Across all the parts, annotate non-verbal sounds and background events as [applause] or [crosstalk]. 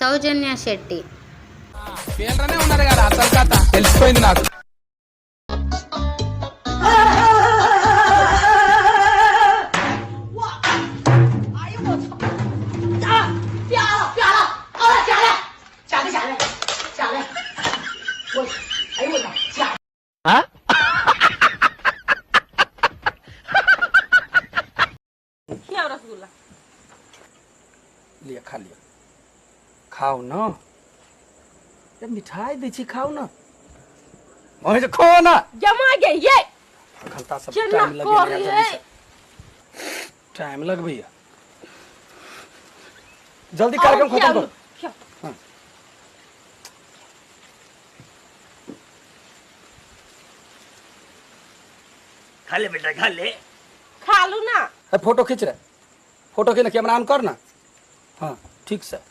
సౌజన్య శెట్టి పేర్లనే ఉన్నారు కదా అసలు కథ తెలిసిపోయింది నాకు लिया खा लिया खाओ ना। ये मिठाई दै छी खाओ ना। वहीं से खो ना। जमा गए ये। घंटा सब टाइम लगे है। टाइम लग भैया। जल्दी कार्यक्रम खत्म करो। हाँ। खा ले बेटा खा ले। खा लू ना। फ़ोटो खींच रहे। फ़ोटो खींच कैमरा ऑन कर ना। हाँ ठीक से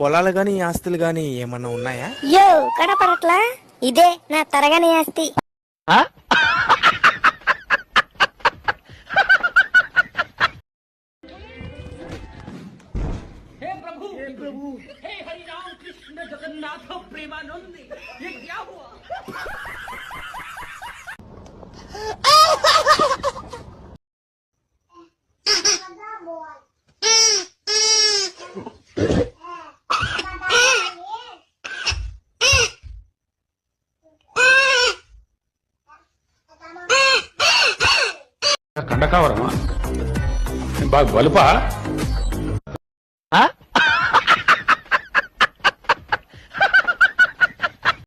పొలాలు గాని ఆస్తులు గాని ఏమన్నా ఉన్నాయా? యో కనపడట్లా? ఇదే నా తరగని ఆస్తి. [laughs] కండకావరమా? బాగా బలుపా?